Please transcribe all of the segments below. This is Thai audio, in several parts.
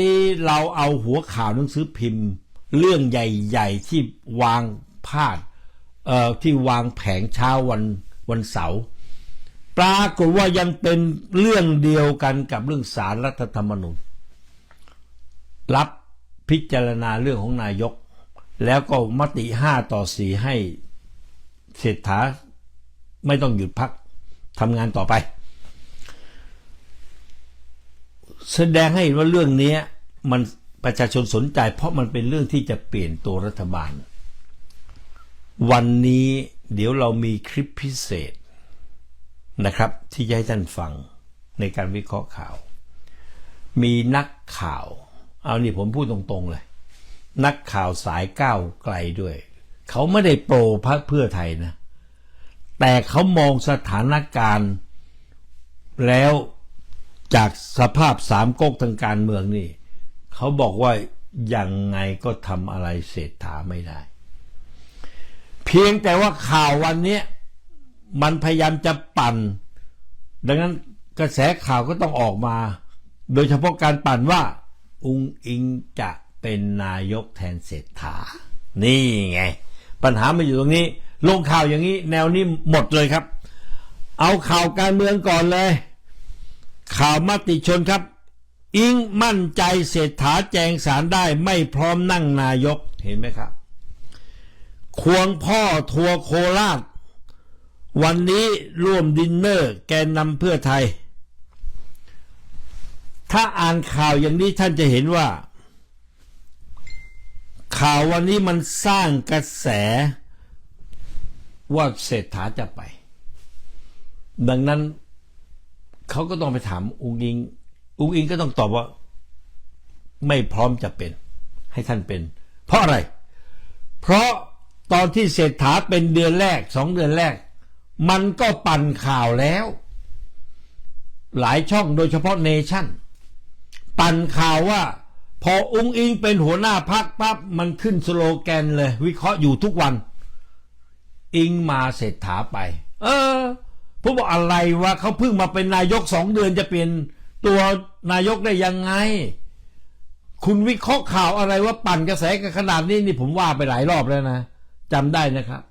นี้เราเอาหัวข่าวหนังสือพิมพ์ เรื่องใหญ่ ๆ ที่วางพาดเอ่อที่วางแผงเช้าวันวันเสาร์ปรากฏว่ายังเป็นเรื่องเดียวกันกับเรื่องสารรัฐธรรมนูญรับพิจารณาเรื่องของนายก แล้วก็มติห้าต่อสีให้เศรษฐาไม่ต้องหยุดพักทำงานต่อไป แสดงให้เห็นว่าเรื่องนี้มันประชาชนสนใจ เพราะมันเป็นเรื่องที่จะเปลี่ยนตัวรัฐบาล วันนี้เดี๋ยวเรามีคลิปพิเศษนะครับ ที่จะให้ท่านฟังในการวิเคราะห์ข่าว มีนักข่าว เอานี่ผมพูดตรงๆเลย นักข่าวสายก้าวไกลด้วย เขาไม่ได้โปรพรรคเพื่อไทยนะ แต่เขามองสถานการณ์แล้ว จากสภาพสามก๊กทางการเมืองนี่เขาบอกว่ายังไงก็ทำอะไรเศรษฐาไม่ได้ เพียงแต่ว่าข่าววันนี้มันพยายามจะปั่น ดังนั้นกระแสข่าวก็ต้องออกมา โดยเฉพาะการปั่นว่า อุงอิงจะเป็นนายกแทนเศรษฐา นี่ไง ปัญหามาอยู่ตรงนี้ ลงข่าวอย่างนี้ แนวนี้หมดเลยครับ เอาข่าวการเมืองก่อนเลย ข่าวมติชนครับ อิงมั่นใจเศรษฐาแจงสารได้ไม่พร้อมนั่งนายกเห็นไหมครับ ควงพ่อทัวร์โคราช วันนี้ร่วมดินเนอร์แกนนำเพื่อไทย ถ้าอ่านข่าวอย่างนี้ท่านจะเห็นว่า ข่าววันนี้มันสร้างกระแสว่าเศรษฐาจะไป ดังนั้น เขาก็ต้องไปถามอุงอิง อุงอิงก็ต้องตอบว่า ไม่พร้อมจะเป็น ให้ท่านเป็น เพราะอะไร เพราะตอนที่เศรษฐาเป็นเดือนแรกสองเดือนแรก มันก็ปั่นข่าวแล้ว หลายช่องโดยเฉพาะเนชั่น ปั่นข่าวว่า พออุงอิงเป็นหัวหน้าพักปั๊บมันขึ้นสโลแกนเลย วิเคราะห์อยู่ทุกวัน อิงมาเศรษฐาไป เออ ผมบอกอะไรวะเขาเพิ่งมาเป็นนายกสองเดือนจะเปลี่ยนตัวนายกได้ยังไง คุณวิเคราะห์ข่าวอะไรว่าปั่นกระแสกันขนาดนี้นี่ผมว่าไปหลายรอบแล้วนะจำได้นะครับ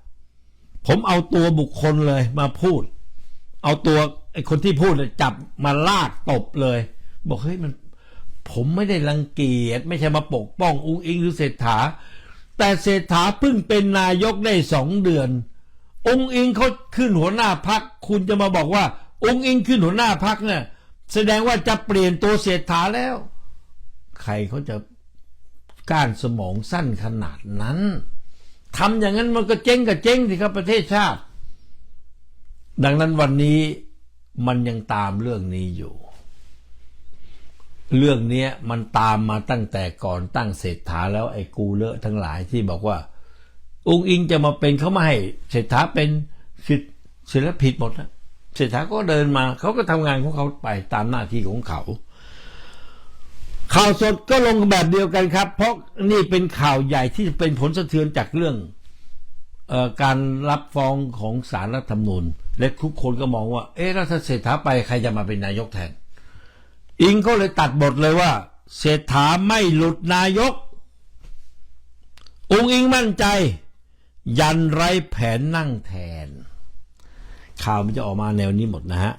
ผมเอาตัวบุคคลเลยมาพูด เอาตัวไอ้คนที่พูดจับมาลากตบเลย บอกเฮ้ยมัน ผมไม่ได้รังเกียจไม่ใช่มาปกป้องอุ้งอิงหรือเศรษฐา แต่เศรษฐาเพิ่งเป็นนายกได้สองเดือน องค์อิงเขาขึ้นหัวหน้าพัก คุณจะมาบอกว่า องค์อิงขึ้นหัวหน้าพักเนี่ยแสดงว่าจะเปลี่ยนตัวเศรษฐาแล้ว ใครเขาจะก้านสมองสั้นขนาดนั้นทำอย่างนั้นมันก็เจ๊งกับเจ๊งสิครับประเทศชาติ ดังนั้นวันนี้มันยังตามเรื่องนี้อยู่ เรื่องเนี้ยมันตามมาตั้งแต่ก่อนตั้งเศรษฐาแล้วไอ้กูเลอะทั้งหลายที่บอกว่า องค์อิงจะมาเป็นเขาไม่ให้เศรษฐาเป็นศิศิลผิดหมดนะเศรษฐาก็เดินมาเขาก็ทำงานของเขาไปตามหน้าที่ของเขา ข่าวสดก็ลงแบบเดียวกันครับ เพราะนี่เป็นข่าวใหญ่ที่เป็นผลสะเทือนจากเรื่องออการรับฟ้องของสารรัฐธรรมนูญ และทุกคนก็มองว่า เอ๊ะถ้าเศรษฐาไปใครจะมาเป็นนายกแทน อิงก็เลยตัดบทเลยว่า เศรษฐาไม่หลุดนายกองค์อิงมั่นใจ ยันไรแผนนั่งแทน ข่าวมันจะออกมาแนวนี้หมดนะฮะ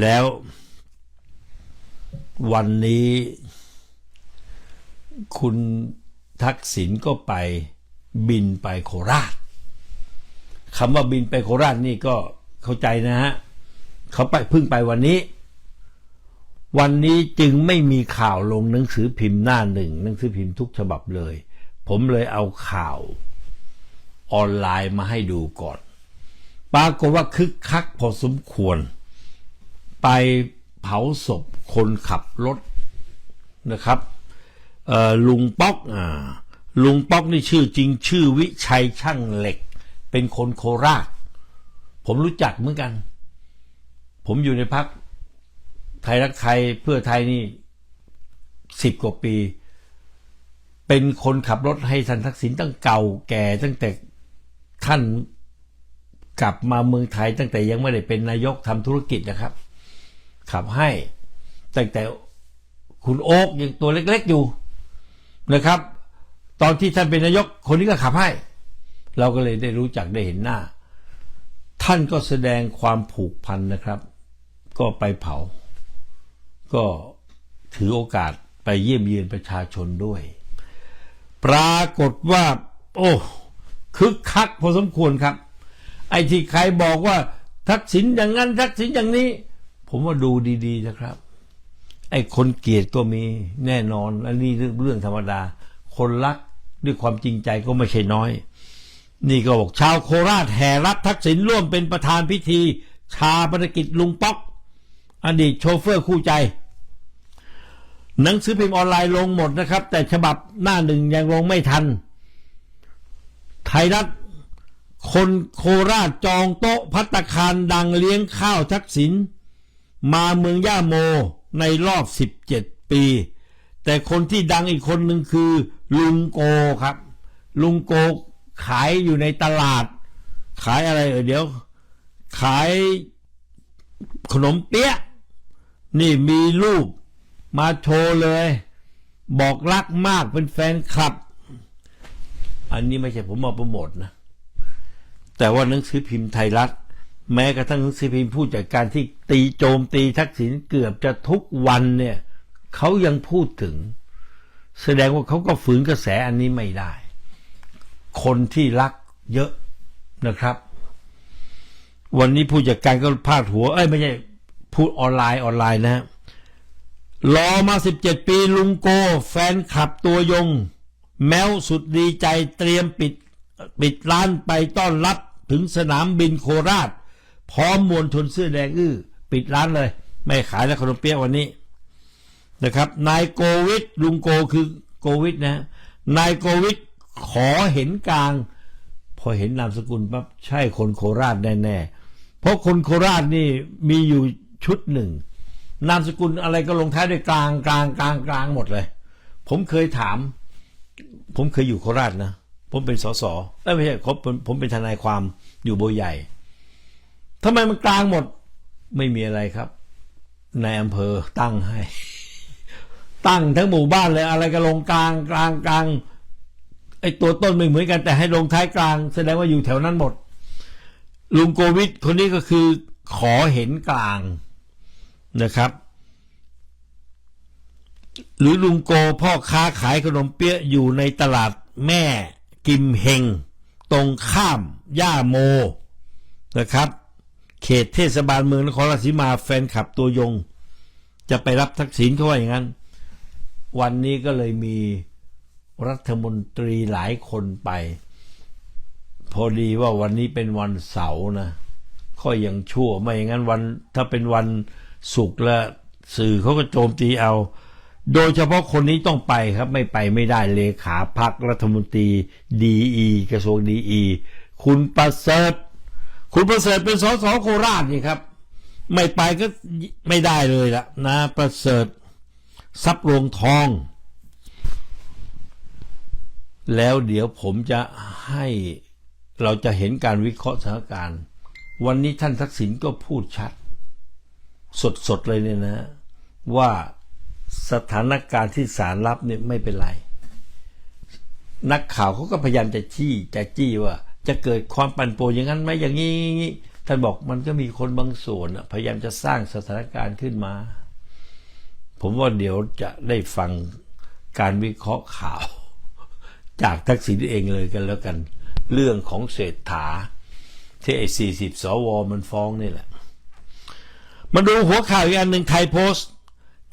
แล้ว วันนี้ คุณทักษิณก็ไปบินไปโคราชคำว่าบินไปโคราชนี่ก็เข้าใจนะฮะเขาไปพิ่งไปวันนี้ วันนี้จึงไม่มีข่าวลงหนังสือพิมพ์หน้าหนึ่งหนังสือพิมพ์ทุกฉบับเลย ผมเลยเอาข่าว ออนไลน์มาให้ดูก่อน ปรากฏว่าคึกคักพอสมควร ไปเผาศพคนขับรถนะครับลุงป๊อกอลุงป๊อกนี่ชื่อจริงชื่อวิชัยช่างเหล็ก เป็นคนโคราช ผมรู้จักเหมือนกัน ผมอยู่ในพักไทยรักไทยเพื่อไทยนี่สิบกว่าปี เป็นคนขับรถให้ท่านทักษิณตั้งเก่าแก่ตั้งแต่ ท่านกลับมาเมืองไทยตั้งแต่ยังไม่ได้เป็นนายกทำธุรกิจนะครับ ขับให้ตั้งแต่คุณโอ๊กยังตัวเล็กๆอยู่นะครับ ตอนที่ท่านเป็นนายกคนนี้ก็ขับให้ เราก็เลยได้รู้จักได้เห็นหน้า ท่านก็แสดงความผูกพันนะครับ ก็ไปเผา ก็ถือโอกาสไปเยี่ยมเยียนประชาชนด้วย ปรากฏว่า โอ้ คึกคักพอสมควรครับ ไอ้ที่ใครบอกว่า ทักษิณอย่างนั้น ทักษิณอย่างนี้ ผมว่าดูดีๆนะครับ ไอ้คนเกลียดก็มีแน่นอนอันนี้เรื่องเรื่องธรรมดา คนรักด้วยความจริงใจก็ไม่ใช่น้อย นี่ก็บอกชาวโคราชแห่รับทักษิณร่วมเป็นประธานพิธี ชาปนกิจลุงป๊อก อดีตโชเฟอร์คู่ใจ หนังสือพิมพ์ออนไลน์ลงหมดนะครับ แต่ฉบับหน้าหนึ่งยังลงไม่ทัน ยรัฐ คนโคราชจองโต๊ะพัตตาคารดังเลี้ยงข้าวทักษิณมาเมืองย่าโมในรอบ 17 ปี แต่คนที่ดังอีกคนหนึ่งคือ ลุงโกครับ ลุงโกขายอยู่ในตลาด ขายอะไรเอ่ยเดี๋ยว ขายขนมเปี๊ยะนี่มีรูปมาโชว์เลย บอกรักมากเป็นแฟนคลับ อันนี้ไม่ใช่ผมมาโปรโมทนะ แต่ว่าหนังสือพิมพ์ไทยรัฐ แม้กระทั่งหนังสือพิมพ์ผู้จัดการที่ตีโจมตีทักษิณเกือบจะทุกวันเนี่ยเขายังพูดถึง แสดงว่าเขาก็ฝืนกระแสอันนี้ไม่ได้ คนที่รักเยอะนะครับ วันนี้ผู้จัดการก็พาดหัว เอ้ยไม่ใช่พูดออนไลน์ออนไลน์นะฮะรอมา17ปีลุงโก แฟนคลับตัวยง แมวสุดดีใจเตรียมปิดปิดร้านไปต้อนรับถึงสนามบินโคราช พร้อมมวลชนเสื้อแดงอื้อ ปิดร้านเลย ไม่ขายแล้วขนมเปี๊ยะวันนี้นะครับนายโกวิทลุงโกคือโกวิทนะนายโกวิทขอเห็นกลาง พอเห็นนามสกุลปั๊บใช่คนโคราชแน่ๆเพราะคนโคราชนี่มีอยู่ชุดหนึ่ง นามสกุลอะไรก็ลงท้ายด้วยกลางกลางกลางกลางหมดเลย ผมเคยถาม ผมเคยอยู่โคราชนะ ผมเป็นสสเอ้ไม่ใช่ผมผมผมเป็นทนายความอยู่โบใหญ่ทำไมมันกลางหมด ไม่มีอะไรครับนายอำเภอตั้งให้ ตั้งทั้งหมู่บ้านเลย อะไรก็ลงกลางกลางกลางไอตัวต้นไม่เหมือนกันแต่ให้ลงท้ายกลาง แสดงว่าอยู่แถวนั้นหมด ลุงโกวิทคนนี้ก็คือขอเห็นกลางนะครับ หรือลุงโกพ่อค้าขายขนมเปี๊ยะอยู่ในตลาดแม่กิมเฮง ตรงข้ามย่าโมนะครับ เขตเทศบาลเมืองนครราชสีมาแฟนคลับตัวยง จะไปรับทักษิณเขาว่าอย่างนั้น วันนี้ก็เลยมีรัฐมนตรีหลายคนไป พอดีว่าวันนี้เป็นวันเสาร์นะก็ยังชั่วไม่อย่างนั้นวันถ้าเป็นวันศุกร์ล้วสื่อเขาก็โจมตีเอา โดยเฉพาะคนนี้ต้องไปครับไม่ไปไม่ได้เลขาพักรัฐมนตรีดีอีกระทรวงดีอีคุณประเสริฐคุณประเสริฐเป็นสสโคราชนี่ครับ ไม่ไปก็ไม่ได้เลยละนะประเสริฐทรัพย์รวงทอง แล้วเดี๋ยวผมจะให้เราจะเห็นการวิเคราะห์สถานการณ์ วันนี้ท่านทักษิณก็พูดชัด สดๆเลยเนี่ยนะ ว่า สถานการณ์ที่สารรับเนี่ยไม่เป็นไร นักข่าวเขาก็พยายามจะจี้จะจี้ว่า จะเกิดความปั่นป่วนอย่างนั้นไหมอย่างนี้ท่านบอกมันก็มีคนบางส่วนพยายามจะสร้างสถานการณ์ขึ้นมา ผมว่าเดี๋ยวจะได้ฟังการวิเคราะห์ข่าว จากทักษิณเองเลยกันแล้วกัน เรื่องของเศรษฐา ที่ไอ้สี่สิบสวมันฟ้องนี่แหละ มาดูหัวข่าวอีกอันหนึ่งไทยโพสต์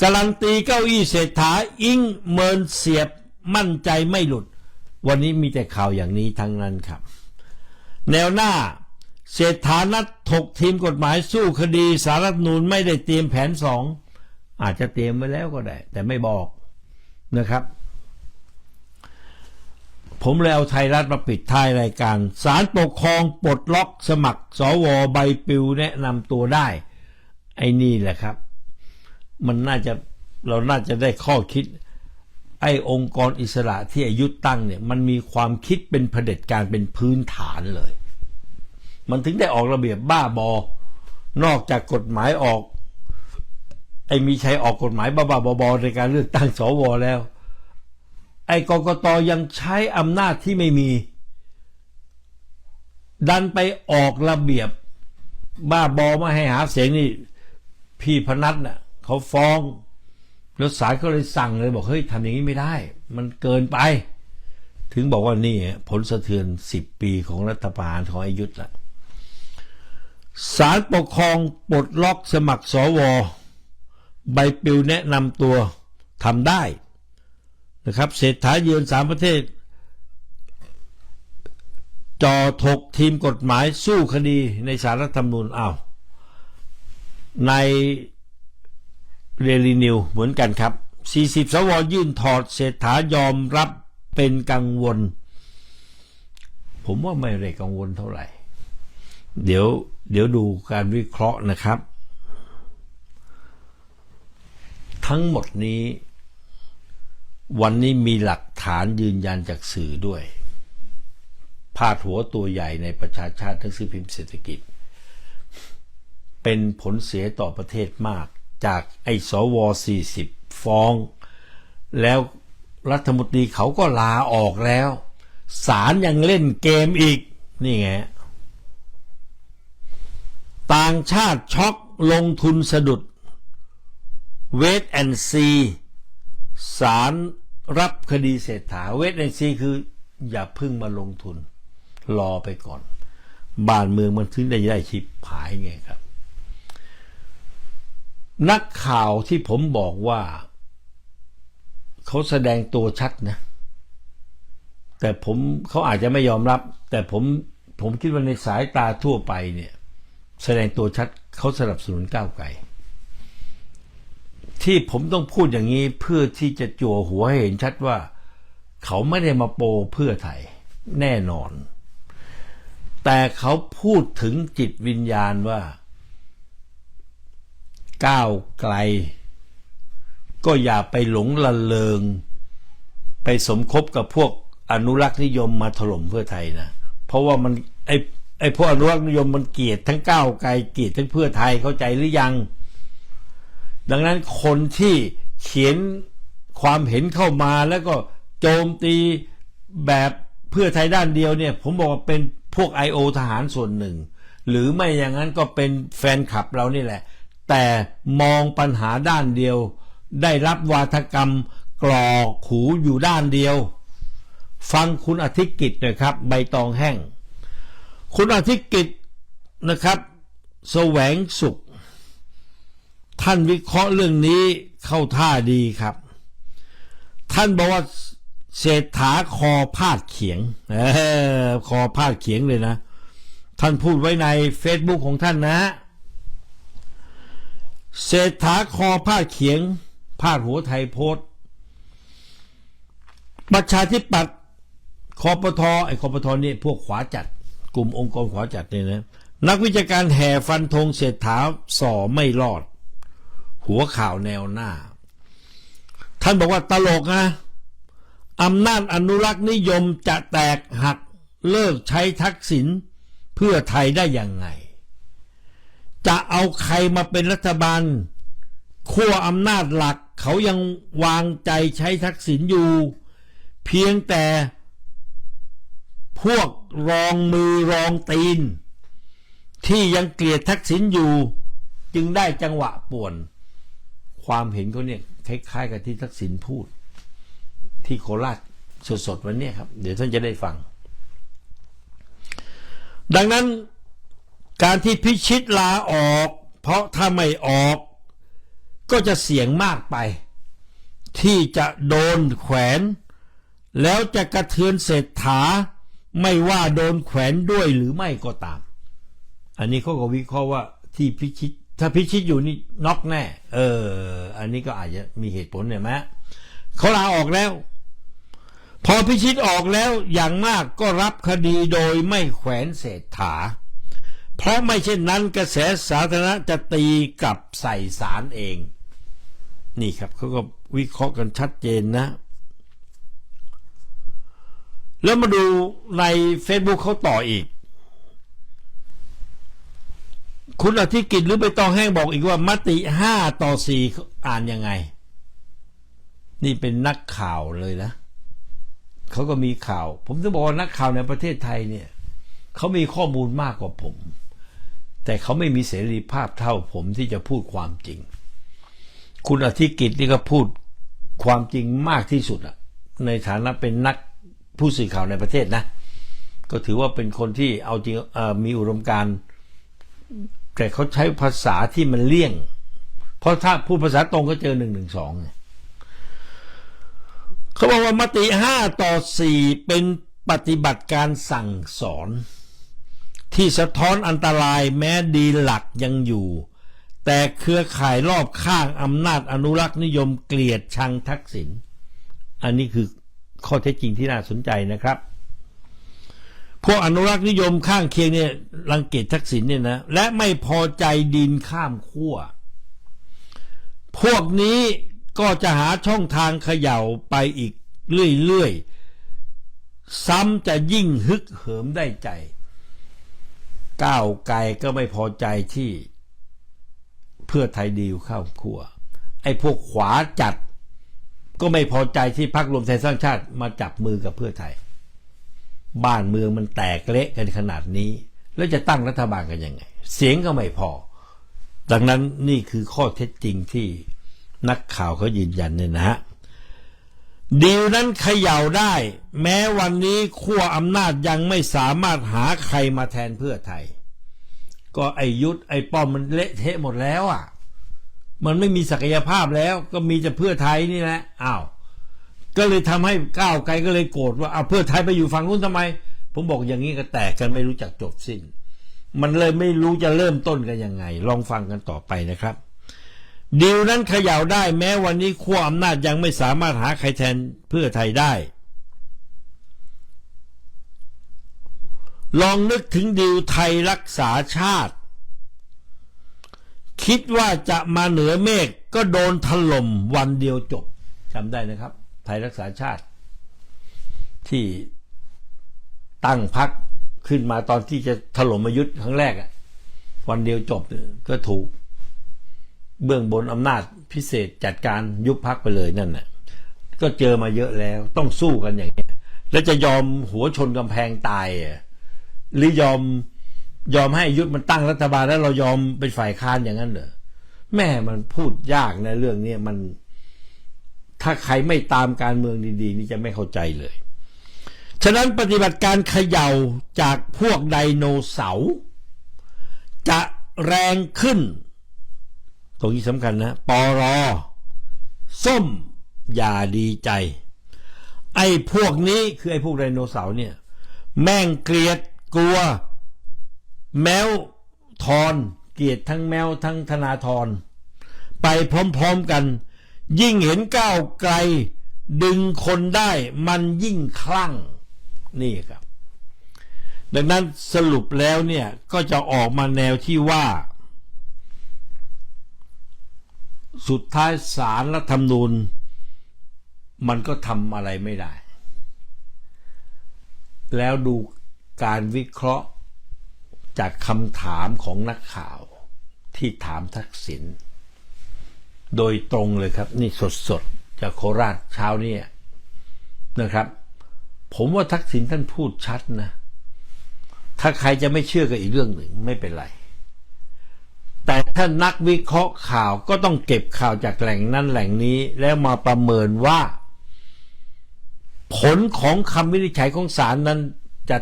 การันตีเก้าอี้เศรษฐาอิงเมินเสียบมั่นใจไม่หลุด วันนี้มีแต่ข่าวอย่างนี้ทั้งนั้นครับ แนวหน้าเศรษฐานัดถกทีมกฎหมายสู้คดีสารรัฐนูนไม่ได้เตรียมแผนสองอาจจะเตรียมไว้แล้วก็ได้ แต่ไม่บอกนะครับ ผมเลยเอาไทยรัฐมาปิดท้ายรายการสารปกครองปลดล็อกสมัคร สวใบปลิวแนะนำตัวได้ ไอ้นี่แหละครับ มันน่าจะเราน่าจะได้ข้อคิด ไอ้องค์กรอิสระที่อายุตั้งเนี่ย มันมีความคิดเป็นเผด็จการเป็นพื้นฐานเลย มันถึงได้ออกระเบียบบ้าบอ นอกจากกฎหมายออก ไอ้มีชัยออกกฎหมายบ้าๆบอในการเลือกตั้งสวแล้ว ไอ้กกตยังใช้อำนาจที่ไม่มี ดันไปออกระเบียบบ้าบอมาให้หาเสียงนี่พี่พนัทน่ะ เขาฟ้องแล้วศาลก็เลยสั่งเลยบอกเฮ้ยทำอย่างนี้ไม่ได้ มันเกินไป ถึงบอกว่านี่ผลสะเทือนสิบปีของรัฐประหารของอายุทธ์ละศาลปกครองปลดล็อกสมัครสวใบปลิวแนะนำตัวทำได้นะครับเศรษฐาเยือนสามประเทศ จอถกทีมกฎหมายสู้คดีในสารรัฐธรรมนูญอ้าวใน เรลีนิวเหมือนกันครับ 40 สวยื่นถอดเศรษฐายอมรับเป็นกังวล ผมว่าไม่ได้กังวลเท่าไหร่ เดี๋ยวเดี๋ยวดูการวิเคราะห์นะครับ ทั้งหมดนี้ วันนี้มีหลักฐานยืนยันจากสื่อด้วยพาดหัวตัวใหญ่ในประชาชาติทั้งสื่อพิมพ์เศรษฐกิจ เป็นผลเสียต่อประเทศมาก จากไอ้สว40ฟ้อง แล้วรัฐมนตรีเขาก็ลาออกแล้วศาลยังเล่นเกมอีก นี่ไง ต่างชาติช็อกลงทุนสะดุดเวทแอนซีศาลรับคดีเศรษฐาเวทแอนซีคืออย่าพึ่งมาลงทุน รอไปก่อน บ้านเมืองมันถึงได้ได้ชิบหายไงครับ นักข่าวที่ผมบอกว่า เขาแสดงตัวชัดนะ แต่ผมเขาอาจจะไม่ยอมรับ แต่ผมผมคิดว่าในสายตาทั่วไปเนี่ย แสดงตัวชัดเขาสนับสนุนก้าวไกลที่ผมต้องพูดอย่างนี้เพื่อที่จะจั่วหัวให้เห็นชัดว่า เขาไม่ได้มาโปเพื่อไทยแน่นอน แต่เขาพูดถึงจิตวิญญาณว่า ก้าวไกล ก็อย่าไปหลงละเลง ไปสมคบกับพวกอนุรักษ์นิยมมาถล่มเพื่อไทยนะ เพราะว่ามันไอไอพวกอนุรักษ์นิยมมันเกลียดทั้งก้าวไกลเกลียดทั้งเพื่อไทยเข้าใจหรือยัง ดังนั้นคนที่เขียนความเห็นเข้ามาแล้วก็โจมตีแบบเพื่อไทยด้านเดียวเนี่ย ผมบอกว่าเป็นพวก I.O. ทหารส่วนหนึ่ง หรือไม่อย่างนั้นก็เป็นแฟนคลับเรานี่แหละ แต่มองปัญหาด้านเดียว ได้รับวาทกรรมกรอกหูอยู่ด้านเดียว ฟังคุณอธิกิจน่อยครับ ใบตองแห้ง คุณอธิกิจนะครับแสวงสุข ท่านวิเคราะห์เรื่องนี้เข้าท่าดีครับ ท่านบอกว่าเศรษฐาคอพาดเขียงเออคอพาดเขียงเลยนะ ท่านพูดไว้ใน Facebook ของท่านนะ เศรษฐาคอพาดเขียงพาดหัวไทยโพสประชาธิปัตย์คอปทไอ้คอปทนี่พวกขวาจัด กลุ่มองค์กรขวาจัดเนี่ยนะ นักวิชาการแห่ฟันธงเศรษฐาส่อไม่รอด หัวข่าวแนวหน้า ท่านบอกว่าตลกนะอำนาจอนุรักษ์นิยมจะแตกหักเลิกใช้ทักษิณเพื่อไทยได้ยังไง จะเอาใครมาเป็นรัฐบาลขั้วอำนาจหลักเขายังวางใจใช้ทักษิณอยู่ เพียงแต่พวกรองมือรองตีน ที่ยังเกลียดทักษิณอยู่ จึงได้จังหวะป่วน ความเห็นเขาเนี่ยคล้ายๆกับที่ทักษิณพูด ที่โคราชสดๆวันนี้ครับ เดี๋ยวท่านจะได้ฟัง ดังนั้น การที่พิชิตลาออก เพราะถ้าไม่ออก ก็จะเสี่ยงมากไป ที่จะโดนแขวน แล้วจะกระเทือนเศรษฐา ไม่ว่าโดนแขวนด้วยหรือไม่ก็ตาม อันนี้เขาก็วิเคราะห์ว่าที่พิชิต ถ้าพิชิตอยู่นี่น็อกแน่ เออ อันนี้ก็อาจจะมีเหตุผลเนี่ยไหมเขาลาออกแล้ว พอพิชิตออกแล้วอย่างมากก็รับคดีโดยไม่แขวนเศรษฐา เพราะไม่เช่นนั้นกระแสสาธารณะจะตีกลับใส่สารเอง นี่ครับเขาก็วิเคราะห์กันชัดเจนนะ แล้วมาดูใน Facebook เขาต่ออีก คุณอธิกิจหรือไปตองแห้งบอกอีกว่ามติห้าต่อสี่อ่านยังไง นี่เป็นนักข่าวเลยนะเขาก็มีข่าว ผมจะบอกว่านักข่าวในประเทศไทยเนี่ยเขามีข้อมูลมากกว่าผม แต่เขาไม่มีเสรีภาพเท่าผมที่จะพูดความจริง คุณอธิกิจนี่ก็พูดความจริงมากที่สุดอะในฐานะเป็นนักผู้สื่อข่าวในประเทศนะ ก็ถือว่าเป็นคนที่เอาจริงมีอุดมการ แต่เขาใช้ภาษาที่มันเลี่ยง เพราะถ้าพูดภาษาตรงก็เจอหนึ่งหนึ่งสองเขาบอกว่ามติห้าต่อสี่เป็นปฏิบัติการสั่งสอน ที่สะท้อนอันตรายแม้ดีหลักยังอยู่ แต่เครือข่ายรอบข้างอำนาจอนุรักษ์นิยมเกลียดชังทักษิณอันนี้คือข้อเท็จจริงที่น่าสนใจนะครับ พวกอนุรักษ์นิยมข้างเคียงเนี่ยรังเกียจทักษิณเนี่ยนะและไม่พอใจดินข้ามขั้วพวกนี้ก็จะหาช่องทางเขย่าไปอีกเรื่อยๆ ซ้ำจะยิ่งฮึกเหิมได้ใจ ก้าวไกลก็ไม่พอใจที่เพื่อไทยดีลเข้าขั้วไอ้พวกขวาจัด ก็ไม่พอใจที่พรรครวมไทยสร้างชาติมาจับมือกับเพื่อไทย บ้านเมืองมันแตกเละกันขนาดนี้ แล้วจะตั้งรัฐบาลกันยังไง เสียงก็ไม่พอ ดังนั้นนี่คือข้อเท็จจริงที่นักข่าวเขายืนยันเนี่ยนะฮะ ดีลนั้นเขย่าได้ แม้วันนี้ขั้วอำนาจยังไม่สามารถหาใครมาแทนเพื่อไทย ก็ไอยุทธไอป้อมมันเละเทะหมดแล้วอะ มันไม่มีศักยภาพแล้ว ก็มีแต่เพื่อไทยนี่แหละอ้าวก็เลยทำให้ก้าวไกลก็เลยโกรธว่าเอาเพื่อไทยไปอยู่ฝั่งนู้นทำไม ผมบอกอย่างนี้ก็แตกกันไม่รู้จักจบสิ้น มันเลยไม่รู้จะเริ่มต้นกันยังไง ลองฟังกันต่อไปนะครับ ดีลนั้นเขย่าได้แม้วันนี้ขั้วอำนาจยังไม่สามารถหาใครแทนเพื่อไทยได้ ลองนึกถึงดีลไทยรักษาชาติ คิดว่าจะมาเหนือเมฆก็โดนถล่มวันเดียวจบจำได้นะครับ ไทยรักษาชาติ ที่ตั้งพักขึ้นมาตอนที่จะถล่มมายุทธ์ครั้งแรกอะวันเดียวจบเนี่ยก็ถูก เบื้องบนอำนาจพิเศษจัดการยุบพักไปเลยนั่นน่ะก็เจอมาเยอะแล้วต้องสู้กันอย่างนี้แล้วจะยอมหัวชนกำแพงตายหรือยอมยอมให้ยุทธมันตั้งรัฐบาลแล้วเรายอมเป็นฝ่ายค้านอย่างนั้นเหรอแม่มันพูดยากในะเรื่องนี้มัน ถ้าใครไม่ตามการเมืองดี ๆ นี่จะไม่เข้าใจเลย ฉะนั้นปฏิบัติการเขย่าจากพวกไดโนเสาร์จะแรงขึ้น ตรงนี้สำคัญนะปอรอส้มอย่าดีใจ ไอ้พวกนี้คือไอ้พวกไดโนเสาร์เนี่ย แม่งเกลียดกลัว แมวทอนเกลียดทั้งแมวทั้งธนาธรไปพร้อมๆกัน ยิ่งเห็นก้าวไกล ดึงคนได้มันยิ่งคลั่ง นี่ครับ ดังนั้นสรุปแล้วเนี่ย ก็จะออกมาแนวที่ว่า สุดท้ายสารรัฐธรรมนูญ มันก็ทำอะไรไม่ได้ แล้วดูการวิเคราะห์จากคำถามของนักข่าวที่ถามทักษิณโดยตรงเลยครับ นี่สดๆ จากโคราชเช้านี้นะครับ ผมว่าทักษิณท่านพูดชัดนะ ถ้าใครจะไม่เชื่อก็อีกเรื่องหนึ่งไม่เป็นไร แต่ถ้านักวิเคราะห์ข่าวก็ต้องเก็บข่าวจากแหล่งนั้นแหล่งนี้แล้วมาประเมินว่า ผลของคำวินิจฉัยของศาลนั้นจะ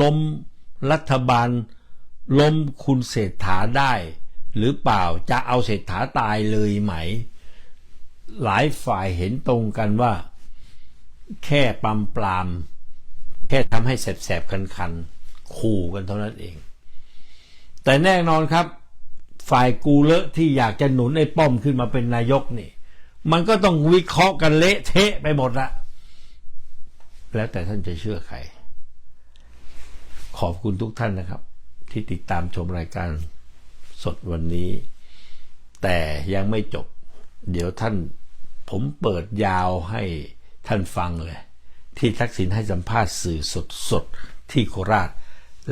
ล้มรัฐบาลล้มคุณเศรษฐาได้ หรือเปล่าจะเอาเศรษฐาตายเลยไหม หลายฝ่ายเห็นตรงกันว่า แค่ปรำปราม แค่ทำให้แสบๆคันๆ ขู่กันเท่านั้นเอง แต่แน่นอนครับ ฝ่ายกูเลอะที่อยากจะหนุนไอ้ป้อมขึ้นมาเป็นนายกนี่ มันก็ต้องวิเคราะห์กันเละเทะไปหมดละแล้วแต่ท่านจะเชื่อใคร ขอบคุณทุกท่านนะครับ ที่ติดตามชมรายการสดวันนี้ แต่ยังไม่จบ เดี๋ยวท่านผมเปิดยาวให้ท่านฟังเลย ที่ทักษิณให้สัมภาษณ์สื่อสดๆที่โคราช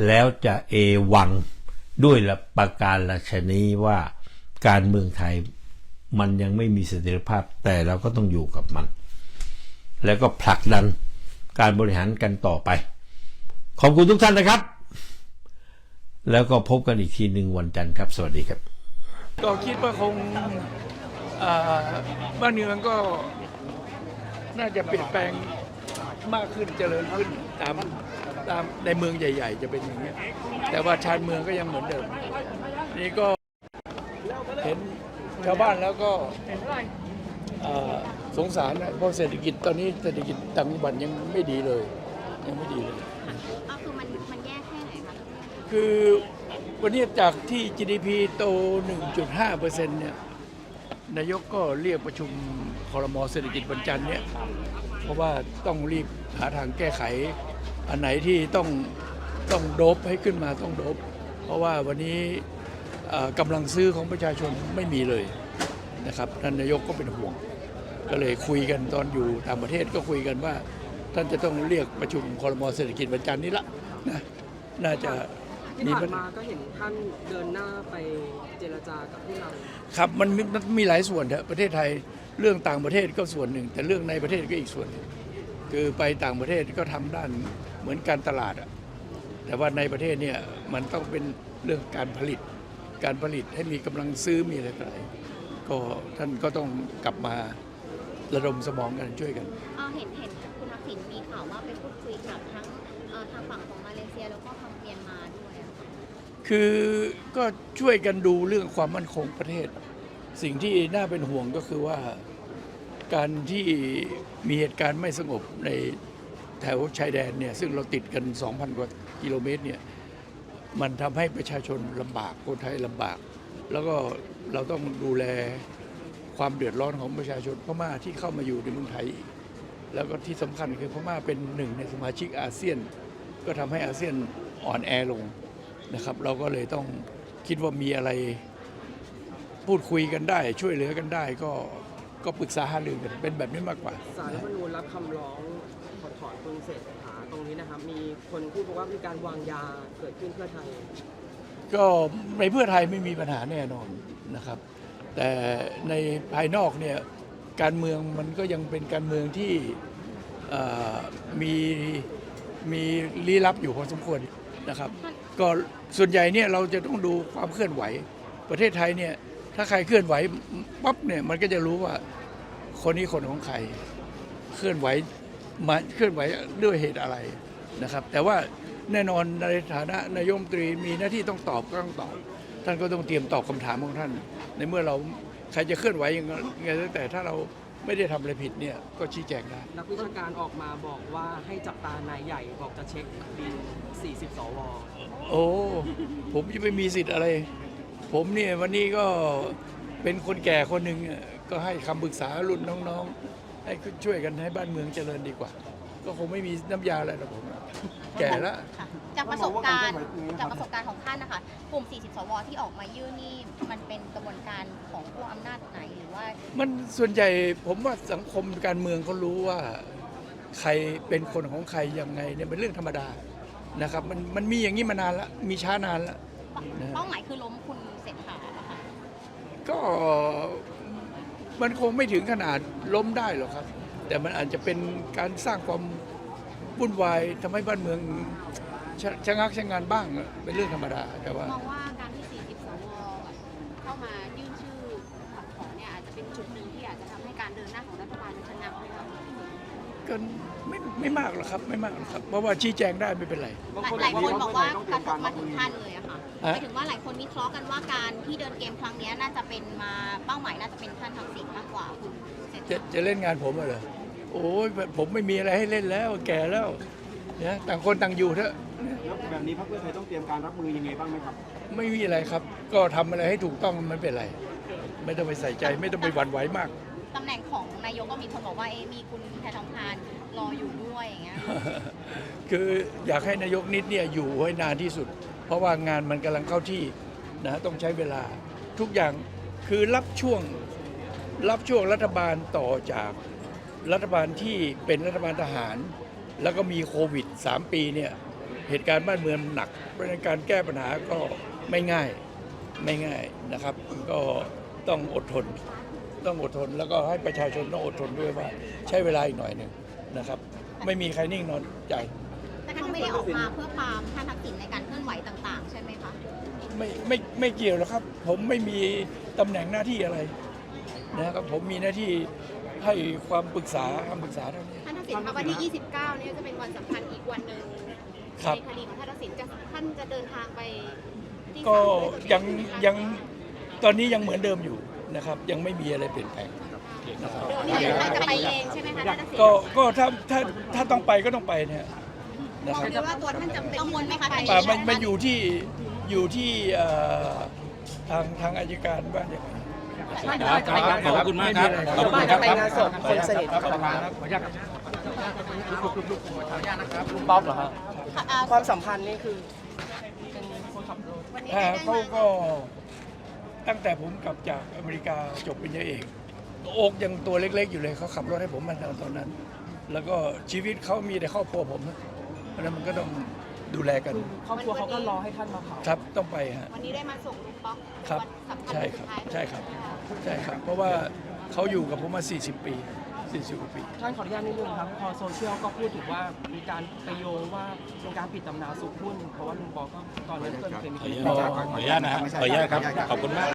แล้วจะเอวัง ด้วยละประการละชนีว่าการเมืองไทยมันยังไม่มีเสถียรภาพแต่เราก็ต้องอยู่กับมัน แล้วก็ผลักดันการบริหารกันต่อไป ขอบคุณทุกท่านนะครับ แล้วก็พบกันอีกทีหนึ่งวันจันทร์ครับ สวัสดีครับ ก็คิดว่าคงบ้านเมืองก็น่าจะเปลี่ยนแปลงมากขึ้นเจริญขึ้นตาม ตามในเมืองใหญ่ ๆ จะเป็นอย่างนี้ยแต่ว่าชานเมืองก็ยังเหมือนเดิม นี่ก็เห็นชาวบ้านแล้วก็อ่าสงสารนะเพราะเศรษฐกิจตอนนี้เศรษฐกิจต่างจังหวัดยังไม่ดีเลย ยังไม่ดีเลยก็คือมันมันแย่แค่ไหนคะคือวันนี้จากที่ GDP โต 1.5%เนี่ยนายกก็เรียกประชุมคอรมอเศรษฐกิจวันจันทร์เนี่ยเพราะว่าต้องรีบหาทางแก้ไข อันไหนที่ต้องต้องโดบให้ขึ้นมาต้องโดบเพราะว่าวันนี้เอ่อกำลังซื้อของประชาชนไม่มีเลยนะครับท่านนายกก็เป็นห่วง ก็เลยคุยกันตอนอยู่ต่างประเทศก็คุยกันว่า ท่านจะต้องเรียกประชุมคอรมอเศรษฐกิจวันจันทร์นี้ละนะน่าจะที่มีผ่าปันญมาก็เห็นท่านเดินหน้าไปเจรจากับผู้นำครับมันมีมันมีหลายส่วนเถอะประเทศไทยเรื่องต่างประเทศก็ส่วนหนึ่ง แต่เรื่องในประเทศก็อีกส่วนหนึ่ง คือไปต่างประเทศก็ทำด้านเหมือนการตลาดอะแต่ว่าในประเทศเนี่ยมันต้องเป็นเรื่องการผลิต การผลิตให้มีกำลังซื้อมีอะไรต่ออะไรก็ท่านก็ต้องกลับมาระดมสมองกันช่วยกันเอ่อเห็นเห็นคุณทักษิณมีข่าวว่าไปพูดคุยกับทั้งเอ่อทางฝั่งของมาเลเซียแล้วก็ทางเมียนมาด้วยอะค่ะคือก็ช่วยกันดูเรื่องความมั่นคงประเทศ สิ่งที่น่าเป็นห่วงก็คือว่า การที่มีเหตุการณ์ไม่สงบในแถวชายแดนเนี่ยซึ่งเราติดกัน 2,000 กว่ากิโลเมตรเนี่ยมันทำให้ประชาชนลำบากคนไทยลำบาก แล้วก็เราต้องดูแลความเดือดร้อนของประชาชนพม่าที่เข้ามาอยู่ในเมืองไทย แล้วก็ที่สำคัญคือพม่าเป็นหนึ่งในสมาชิกอาเซียน ก็ทำให้อาเซียนอ่อนแอลงนะครับ เราก็เลยต้องคิดว่ามีอะไรพูดคุยกันได้ ช่วยเหลือกันได้ก็ ก็ปรึกษาหารือกันเป็นแบบนี้มากกว่า สารรัฐธรรมนูญรับคำร้องถอดถอนคุณเศรษฐาตรงนี้นะครับ มีคนพูดบอกว่ามีการวางยาเกิดขึ้นเพื่อไทย ก็ในเพื่อไทยไม่มีปัญหาแน่นอนนะครับ แต่ในภายนอกเนี่ยการเมืองมันก็ยังเป็นการเมืองที่เอ่อมีมีลี้ลับอยู่พอสมควรนะครับ ก็ส่วนใหญ่เนี่ยเราจะต้องดูความเคลื่อนไหว ประเทศไทยเนี่ย ถ้าใครเคลื่อนไหวปั๊บเนี่ยมันก็จะรู้ว่าคนนี้คนของใคร เคลื่อนไหวมาเคลื่อนไหวด้วยเหตุอะไรนะครับ แต่ว่าแน่นอนในฐานะนายกรัฐมนตรีมีหน้าที่ต้องตอบก็ต้องตอบ ท่านก็ต้องเตรียมตอบคำถามของท่าน ในเมื่อเราใครจะเคลื่อนไหวยังไงแต่ถ้าเราไม่ได้ทำอะไรผิดเนี่ยก็ชี้แจงได้ นักวิชาการออกมาบอกว่าให้จับตานายใหญ่บอกจะเช็คบิน40 สว โอ้ ผมจะไม่มีสิทธิ์อะไร ผมเนี่ยวันนี้ก็เป็นคนแก่คนหนึ่งอะก็ให้คำปรึกษารุ่นน้องๆ ให้ช่วยกันให้บ้านเมืองเจริญดีกว่า ก็คงไม่มีน้ำยาอะไรหรอกผมอะแก่แล้ว ค่ะจากประสบการณ์จากประสบการณ์ของท่านนะคะกลุ่ม 40 สว ที่ออกมายื่นนี่มันเป็นกระบวนการของผู้อำนาจไหนหรือว่ามันส่วนใหญ่ผมว่าสังคมการเมืองเขารู้ว่าใครเป็นคนของใครยังไงเนี่ยเป็นเรื่องธรรมดานะครับ มันมันมีอย่างนี้มานานแล้วมีช้านานแล้วนะเป้าหมายคือล้มคุณเศรษฐาเหรอคะ ก็มันคงไม่ถึงขนาดล้มได้หรอกครับ แต่มันอาจจะเป็นการสร้างความวุ่นวายทำให้บ้านเมืองชะชะงักชะงานบ้างอะเป็นเรื่องธรรมดาแต่ว่ามองว่าการที่ 40 สวเข้ามายื่นชื่อถอดถอนเนี่ยอาจจะเป็นจุดหนึ่งที่อาจจะทำให้การเดินหน้าของรัฐบาลชะงักไหมคะก็ไม่ไม่มากหรอกครับ ไม่มากหรอกครับ เพราะว่าชี้แจงได้ไม่เป็นไร หลายคนบอกว่ากระทบมาถึงท่านเลยอะค่ะ หฮะมายถึงว่าหลายคนวิเคราะห์กันว่าการที่เดินเกมครั้งเนี้ยน่าจะเป็นมาเป้าหมายน่าจะเป็นท่านทักษิณมากกว่าคุณเศรษจะฐาจะเล่นงานผมเหรอโอ้ยผมไม่มีอะไรให้เล่นแล้ว แก่แล้วเนี่ยต่างคนต่างอยู่เถอะ แล้วแบบนี้พรรคเพื่อไทยต้องเตรียมการรับมือยังไงบ้างไหมครับ ไม่มีอะไรครับ ก็ทำอะไรให้ถูกต้องไม่เป็นไร ไม่ต้องไปใส่ใจไม่ต้องไปหวั่นไหวมาก ตำแหน่งของนายกก็มีคนบอกว่าเอ๊ะมีคุณแพทองทานรออยู่ด้วยอย่างเงี้ยคืออยากให้นายกนิดเนี่ยอยู่ให้นานที่สุด เพราะว่างานมันกำลังเข้าที่นะต้องใช้เวลาทุกอย่างคือรับช่วงรับช่วงรัฐบาลต่อจากรัฐบาลที่เป็นรัฐบาลทหาร แล้วก็มีโควิด 3 ปีเนี่ยเหตุการณ์บ้านเมืองหนักเพราะฉะนั้นการแก้ปัญหาก็ไม่ง่ายไม่ง่ายนะครับ ก็ต้องอดทน ต้องอดทนแล้วก็ให้ประชาชนต้องอดทนด้วยว่า ใช้เวลาอีกหน่อยหนึ่งนะครับ ไม่มีใครนิ่งนอนใจ ท่านไม่ได้ออกมาเพื่อปรามท่านทักษิณในการเคลื่อนไหวต่าง ๆ ใช่ไหมคะไม่ไม่ไม่เกี่ยวหรอกครับ ผมไม่มีตำแหน่งหน้าที่อะไรนะครับผมมีหน้าที่ให้ความปรึกษาคำปรึกษาเท่านี้ ท่านทักษิณคะวันที่ 29เนี่ยจะเป็นวันสำคัญอีกวันหนึ่งครับ ในคดีของท่านทักษิณจะท่านจะเดินทางไปที่ก็ศาลด้วยตัวเอยังใช่ไหมคะยังตอนนี้ยังเหมือนเดิมอยู่นะครับ ยังไม่มีอะไรเปลี่ยนแปลงนะครับนี่เดี๋ยวท่านจะไปเองใช่ไหมคะท่านทักษิณก็ก็ถ้าถ้าถ้าต้องไปก็ต้องไปเนี่ยนะ มองครับดูว่าตัวท่านจำเป็นกังวลไหมคะไปท่านป่ามันมันอยู่ที่อยู่ที่เอ่อทางทางอายการว่าอย่างไรขอบคุณมากครับไขอบคุณบ้านครัจะบไปงานศพคนสนิท ของลุงป๊อกเหรอครับความสัมพันธ์นี่คือเป็นคนขับรถวันนี้อ่าได้เขามาก็ตั้งแต่ผมกลับจากอเมริกาจบปริญญาเอกโอกยังตัวเล็กๆอยู่เลยเขาขับรถให้ผมมาตอนนั้น แล้วก็ชีวิตเขามีแต่ครอบครัวผมนะเพ ราะฉะนั้นมันก็ต้องดูแลกันครอบครัวเขาก็รอให้ท่านมาเผา ครับต้องไปฮะ วันนี้ได้มาส่งลุงป๊อกครับวันสำคัญใช่วันคสุรับดท้ายใช่ครับ ใช่ครับ เพราะว่าเขาอยู่กับผมมา 40 ปี 40กว่าปี ท่านขออนุญาตนิดนึงครับพอโซเชียลก็พูดถึงว่ามีการไปโยงว่าเป็นการปิดตำนานสุขหุ้นเพราะว่าลุงป๊อกก็ตอนนั้นก็เคยมีขออนุญาตนะครับขออนุญาตนะครับ ขอบคุณมาก